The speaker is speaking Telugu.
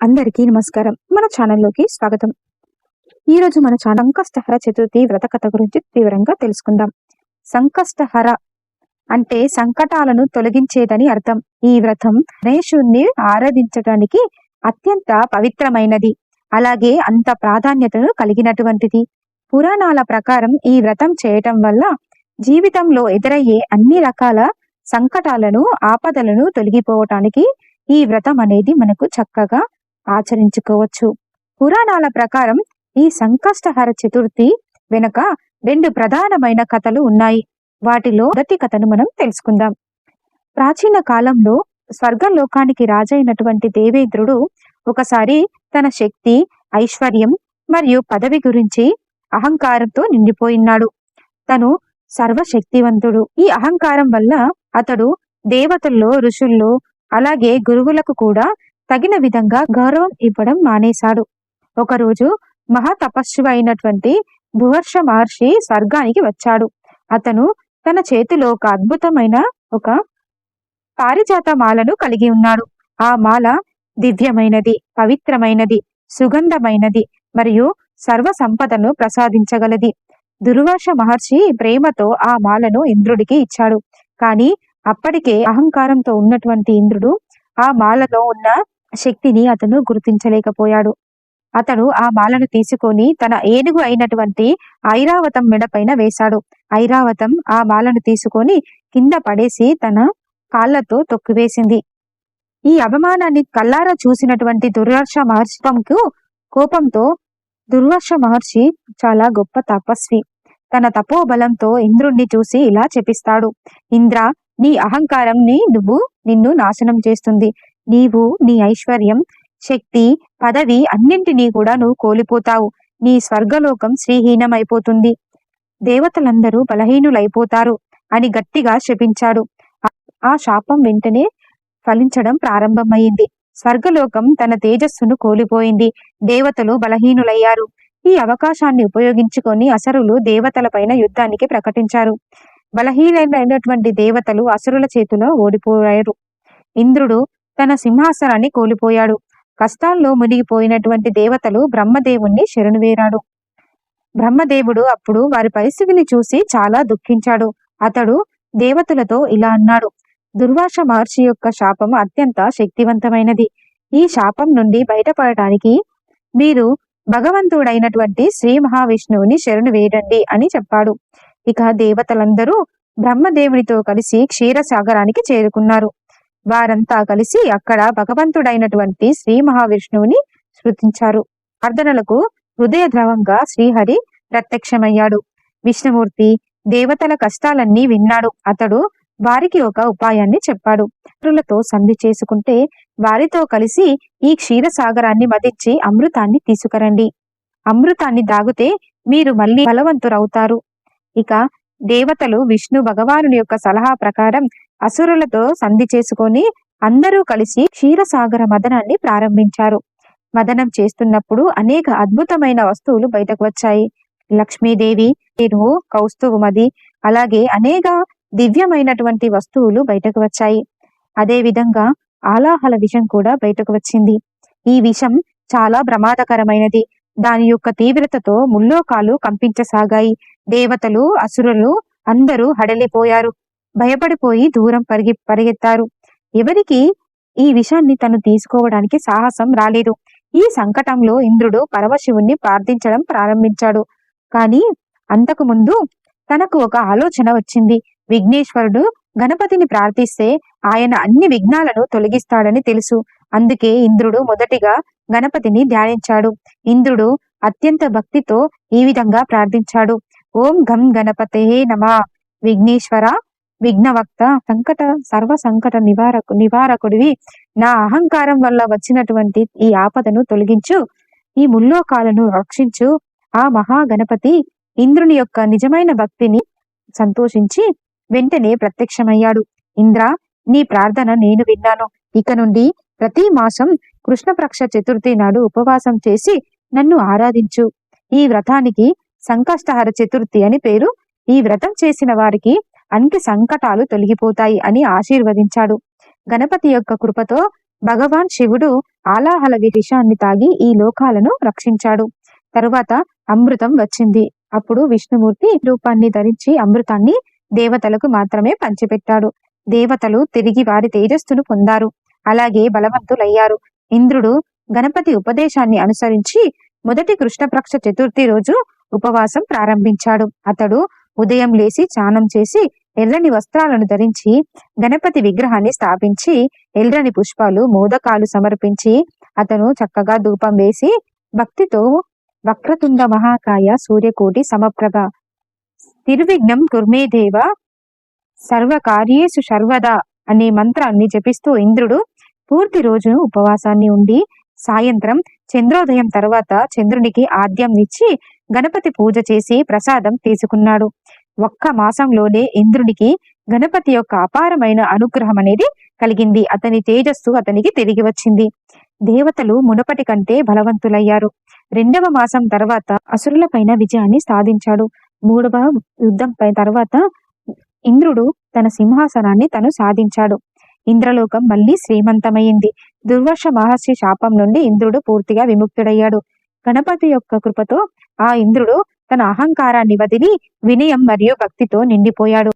అందరికీ నమస్కారం. మన ఛానల్లోకి స్వాగతం. ఈ రోజు మన ఛానల్ సంకష్టహర చతుర్థి వ్రత కథ గురించి తీవ్రంగా తెలుసుకుందాం. సంకష్టహర అంటే సంకటాలను తొలగించేదని అర్థం. ఈ వ్రతం గణేశుణ్ణి ఆరాధించడానికి అత్యంత పవిత్రమైనది. అలాగే అంత ప్రాధాన్యతను కలిగినటువంటిది. పురాణాల ప్రకారం ఈ వ్రతం చేయటం వల్ల జీవితంలో ఎదురయ్యే అన్ని రకాల సంకటాలను ఆపదలను తొలగిపోవటానికి ఈ వ్రతం అనేది మనకు చక్కగా ఆచరించుకోవచ్చు. పురాణాల ప్రకారం ఈ సంకష్టహర చతుర్థి వెనుక రెండు ప్రధానమైన కథలు ఉన్నాయి. వాటిలో మొదటి కథను మనం తెలుసుకుందాం. ప్రాచీన కాలంలో స్వర్గలోకానికి రాజైనటువంటి దేవేంద్రుడు ఒకసారి తన శక్తి ఐశ్వర్యం మరియు పదవి గురించి అహంకారంతో నిండిపోయినాడు తను సర్వశక్తివంతుడు. ఈ అహంకారం వల్ల అతడు దేవతల్లో ఋషుల్లో అలాగే గురువులకు కూడా తగిన విధంగా గౌరవం ఇవ్వడం మానేశాడు. ఒకరోజు మహా అయినటువంటి భువర్ష మహర్షి స్వర్గానికి వచ్చాడు. అతను తన చేతిలో ఒక అద్భుతమైన ఒక పారిజాత మాలను కలిగి ఉన్నాడు. ఆ మాల దివ్యమైనది పవిత్రమైనది సుగంధమైనది మరియు సర్వ సంపదను ప్రసాదించగలది. దుర్వాష మహర్షి ప్రేమతో ఆ మాలను ఇంద్రుడికి ఇచ్చాడు. కానీ అప్పటికే అహంకారంతో ఉన్నటువంటి ఇంద్రుడు ఆ మాలలో ఉన్న శక్తిని అతను గుర్తించలేకపోయాడు. అతడు ఆ మాలను తీసుకొని తన ఏనుగు అయినటువంటి ఐరావతం మెడపైన వేశాడు. ఐరావతం ఆ మాలను తీసుకొని కింద పడేసి తన కాళ్ళతో తొక్కివేసింది. ఈ అవమానాన్ని కల్లారా చూసినటువంటి దుర్వర్ష మహర్షికు కోపంతో దుర్వర్ష మహర్షి చాలా గొప్ప తపస్వి. తన తపోబలంతో ఇంద్రుణ్ణి చూసి ఇలా చెప్పిస్తాడు. ఇంద్ర నీ అహంకారంని నువ్వు నిన్ను నాశనం చేస్తుంది. నీవు నీ ఐశ్వర్యం శక్తి పదవి అన్నింటినీ కూడా నువ్వు కోల్పోతావు. నీ స్వర్గలోకం శ్రీహీనమైపోతుంది. దేవతలందరూ బలహీనులైపోతారు అని గట్టిగా శపించాడు. ఆ శాపం వెంటనే ఫలించడం ప్రారంభమైంది. స్వర్గలోకం తన తేజస్సును కోల్పోయింది. దేవతలు బలహీనులయ్యారు. ఈ అవకాశాన్ని ఉపయోగించుకొని అసరులు దేవతలపైన యుద్ధానికి ప్రకటించారు. బలహీనమైనటువంటి దేవతలు అసురుల చేతిలో ఓడిపోయారు. ఇంద్రుడు తన సింహాసనాన్ని కోల్పోయాడు. కష్టాల్లో మునిగిపోయినటువంటి దేవతలు బ్రహ్మదేవుణ్ణి శరణువేరాడు. బ్రహ్మదేవుడు అప్పుడు వారి పరిస్థితిని చూసి చాలా దుఃఖించాడు. అతడు దేవతలతో ఇలా అన్నాడు దుర్వాష మహర్షి యొక్క శాపం అత్యంత శక్తివంతమైనది. ఈ శాపం నుండి బయటపడటానికి మీరు భగవంతుడైనటువంటి శ్రీ మహావిష్ణువుని శరణు వేయండి అని చెప్పాడు. ఇక దేవతలందరూ బ్రహ్మదేవునితో కలిసి క్షీరసాగరానికి చేరుకున్నారు. వారంతా కలిసి అక్కడ భగవంతుడైనటువంటి శ్రీ మహావిష్ణువుని స్మృతించారు. అర్ధనలకు హృదయ ద్రవంగా శ్రీహరి ప్రత్యక్షమయ్యాడు. విష్ణుమూర్తి దేవతల కష్టాలన్నీ విన్నాడు. అతడు వారికి ఒక ఉపాయాన్ని చెప్పాడు. పితరులతో సంధి చేసుకుంటే వారితో కలిసి ఈ క్షీరసాగరాన్ని మదించి అమృతాన్ని తీసుకురండి. అమృతాన్ని దాగితే మీరు మళ్ళీ బలవంతురవుతారు. ఇక దేవతలు విష్ణు భగవానుని యొక్క సలహా ప్రకారం అసురులతో సంధి చేసుకొని అందరూ కలిసి క్షీరసాగర మదనాన్ని ప్రారంభించారు. మదనం చేస్తున్నప్పుడు అనేక అద్భుతమైన వస్తువులు బయటకు వచ్చాయి. లక్ష్మీదేవి నేను కౌస్తుభమది అలాగే అనేక దివ్యమైనటువంటి వస్తువులు బయటకు వచ్చాయి. అదే విధంగా ఆలాహల విషం కూడా బయటకు వచ్చింది. ఈ విషం చాలా ప్రమాదకరమైనది. దాని యొక్క తీవ్రతతో ముల్లోకాలు కంపించసాగాయి. దేవతలు అసురులు అందరూ హడలిపోయారు. భయపడిపోయి దూరం పరిగి పరిగెత్తారు. ఎవరికి ఈ విషయాన్ని తను తీసుకోవడానికి సాహసం రాలేదు. ఈ సంకటంలో ఇంద్రుడు పరమశివుణ్ణి ప్రార్థించడం ప్రారంభించాడు. కానీ అంతకు ముందు తనకు ఒక ఆలోచన వచ్చింది. విఘ్నేశ్వరుడు గణపతిని ప్రార్థిస్తే ఆయన అన్ని విఘ్నాలను తొలగిస్తాడని తెలుసు. అందుకే ఇంద్రుడు మొదటిగా గణపతిని ధ్యానించాడు. ఇంద్రుడు అత్యంత భక్తితో ఈ విధంగా ప్రార్థించాడు. ఓం గం గణపతే నమ. విఘ్నేశ్వర విఘ్నవక్త సంకట సర్వ సంకట నివారకు నివారకుడివి. నా అహంకారం వల్ల వచ్చినటువంటి ఈ ఆపదను తొలగించు. ఈ ముల్లోకాలను రక్షించు. ఆ మహాగణపతి ఇంద్రుని యొక్క నిజమైన భక్తిని సంతోషించి వెంటనే ప్రత్యక్షమయ్యాడు. ఇంద్ర నీ ప్రార్థన నేను విన్నాను. ఇక నుండి ప్రతి మాసం కృష్ణపక్ష చతుర్థి నాడు ఉపవాసం చేసి నన్ను ఆరాధించు. ఈ వ్రతానికి సంకష్టహర చతుర్థి అని పేరు. ఈ వ్రతం చేసిన వారికి అన్ని సంకటాలు తొలగిపోతాయి అని ఆశీర్వదించాడు. గణపతి యొక్క కృపతో భగవాన్ శివుడు ఆలాహల విషాన్ని తాగి ఈ లోకాలను రక్షించాడు. తరువాత అమృతం వచ్చింది. అప్పుడు విష్ణుమూర్తి రూపాన్ని ధరించి అమృతాన్ని దేవతలకు మాత్రమే పంచిపెట్టాడు. దేవతలు తిరిగి వారి తేజస్సును పొందారు. అలాగే బలవంతులయ్యారు. ఇంద్రుడు గణపతి ఉపదేశాన్ని అనుసరించి మొదటి కృష్ణపక్ష చతుర్థి రోజు ఉపవాసం ప్రారంభించాడు. అతడు ఉదయం లేచి స్నానం చేసి ఎర్రని వస్త్రాలను ధరించి గణపతి విగ్రహాన్ని స్థాపించి ఎర్రని పుష్పాలు మోదకాలు సమర్పించి అతను చక్కగా ధూపం వేసి భక్తితో వక్రతుండ మహాకాయ సూర్యకోటి సమప్రభ. తిరువిఘ్నం కుర్మేదేవ సర్వకార్యేసు సర్వదా అనే మంత్రాన్ని జపిస్తూ ఇంద్రుడు పూర్తి రోజును ఉపవాసాన్ని ఉండి సాయంత్రం చంద్రోదయం తర్వాత చంద్రునికి ఆద్యం ఇచ్చి గణపతి పూజ చేసి ప్రసాదం తీసుకున్నాడు. ఒక్క మాసంలోనే ఇంద్రునికి గణపతి యొక్క అపారమైన అనుగ్రహం అనేది కలిగింది. అతని తేజస్సు అతనికి తిరిగి వచ్చింది. దేవతలు మునపటి కంటే బలవంతులయ్యారు. రెండవ మాసం తర్వాత అసురులపైన విజయాన్ని సాధించాడు. మూడవ యుద్ధంపై తర్వాత ఇంద్రుడు తన సింహాసనాన్ని తను సాధించాడు. ఇంద్రలోకం మళ్ళీ శ్రీమంతమైంది. దుర్వర్ష మహర్షి శాపం నుండి ఇంద్రుడు పూర్తిగా విముక్తుడయ్యాడు. గణపతి యొక్క కృపతో ఆ ఇంద్రుడు తన అహంకారాన్ని వదిలి వినయం మరియు భక్తితో నిండిపోయాడు.